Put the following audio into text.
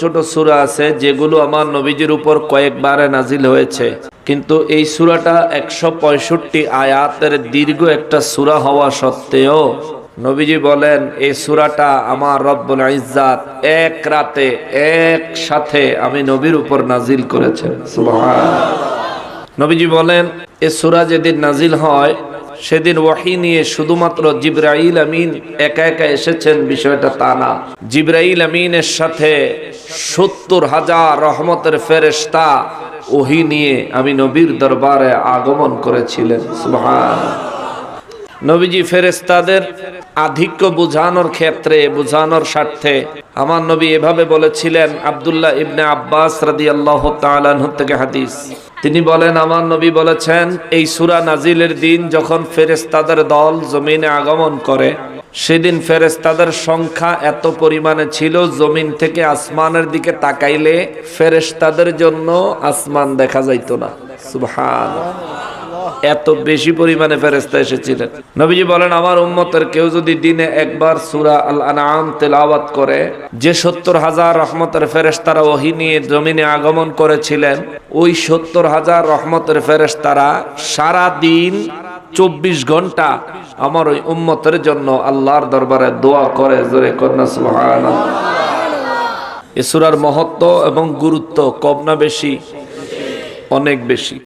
ছোট সুরা আছে, যেগুলো আমার নবীজির উপর কয়েকবারে নাজিল হয়েছে কিন্তু এই সুরাটা একশো পঁয়ষট্টি আয়াতের দীর্ঘ একটা সুরা হওয়া সত্ত্বেও নবীজি বলেন, এই সুরাটা আমার রব্বুল ইজ্জাত এক রাতে এক সাথে আমি নবীর উপর নাজিল সুবহানাল্লাহ। নবীজি বলেন, এ সুরা যেদিন নাজিল হয় সেদিন ওয়াহি নিয়ে শুধুমাত্র জিব্রাইল আমিন একা একা এসেছেন, বিষয়টা তা না। জিব্রাইল আমিনের সাথে সত্তর হাজার রহমতের ফেরেস্তা ওহি নিয়ে আমি নবীর দরবারে আগমন করেছিলেন। নবীজি ফেরেস্তাদের আধিক্য বুঝানোর ক্ষেত্রে, বুঝানোর স্বার্থে। আমার নবী এভাবে বলেছিলেন, আব্দুল্লাহ ইবনে আব্বাস রাদি আল্লাহ থেকে হাদিস। তিনি বলেন, আমার নবী বলেছেন, এই সুরা নাজিলের দিন যখন ফেরেস্তাদের দল জমিনে আগমন করে, সেদিন ফেরেস্তাদের সংখ্যা এত পরিমাণে ছিল, জমিন থেকে আসমানের দিকে তাকাইলে ফেরেস্তাদের জন্য আসমান দেখা যাইত না। সুবহান এত বেশি পরিমাণে ফেরেস্তা এসেছিলেন। নবীজি বলেন, আমার উম্মতের কেউ যদি দিনে একবার সুরা আল আনাম তেলাওয়াত করে, যে সত্তর হাজার রহমতের ফেরেস্তারা ওহি নিয়ে জমিনে আগমন করেছিলেন, ওই সত্তর হাজার রহমতের ফেরেস্তারা সারা দিন চব্বিশ ঘণ্টা আমার ওই উম্মতের জন্য আল্লাহর দরবারে দোয়া করে, জোরে কন্যা সুহান এ সুরার মহত্ব এবং গুরুত্ব কম না বেশি? অনেক বেশি।